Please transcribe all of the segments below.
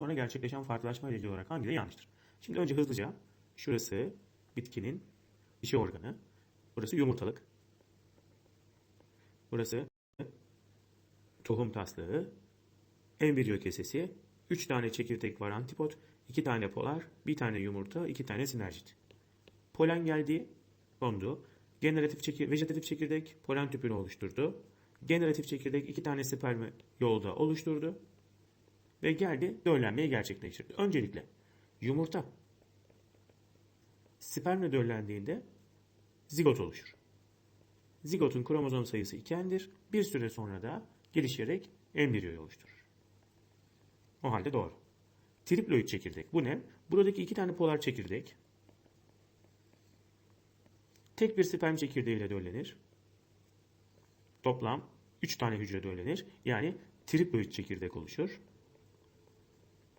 sonra gerçekleşen farklılaşma ile ilgili olarak hangileri yanlıştır? Şimdi önce hızlıca şurası bitkinin dişi organı, burası yumurtalık, burası tohum taslığı, embriyo kesesi, 3 tane çekirdek var antipod, 2 tane polar, 1 tane yumurta, 2 tane sinerjit. Polen geldi, kondu. Generatif çekir, vejetatif çekirdek polen tüpünü oluşturdu. Generatif çekirdek 2 tane spermi yolda oluşturdu. Ve geldi döllenmeyi gerçekleştirdi. Öncelikle yumurta spermle döllendiğinde zigot oluşur. Zigotun kromozom sayısı 2'dir. Bir süre sonra da gelişerek embriyoyu oluşturur. O halde doğru. Triploid çekirdek. Bu ne? Buradaki iki tane polar çekirdek tek bir sperm çekirdeğiyle döllenir. Toplam 3 tane hücre döllenir. Yani triploid çekirdek oluşur.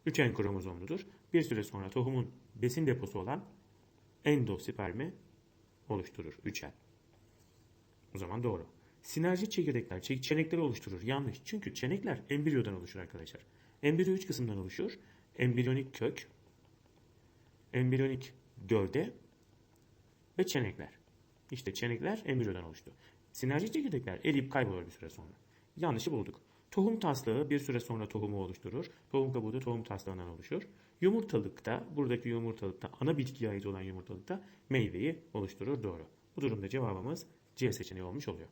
3N kromozomludur. Bir süre sonra tohumun besin deposu olan endospermi oluşturur. 3N. O zaman doğru. Sinerji çekirdekler çe- çenekleri oluşturur. Yanlış. Çünkü çenekler embriyodan oluşur arkadaşlar. Embriyo 3 kısımdan oluşur. Embriyonik kök, embriyonik gövde ve çenekler. İşte çenekler embriyodan oluştu. Sinerji çekirdekler eriyip kaybolur bir süre sonra. Yanlışı bulduk. Tohum taslağı bir süre sonra tohumu oluşturur. Tohum kabuğu da tohum taslağından oluşur. Yumurtalıkta, buradaki yumurtalıkta, ana bitkiye ait olan yumurtalıkta meyveyi oluşturur. Doğru. Bu durumda cevabımız C seçeneği olmuş oluyor.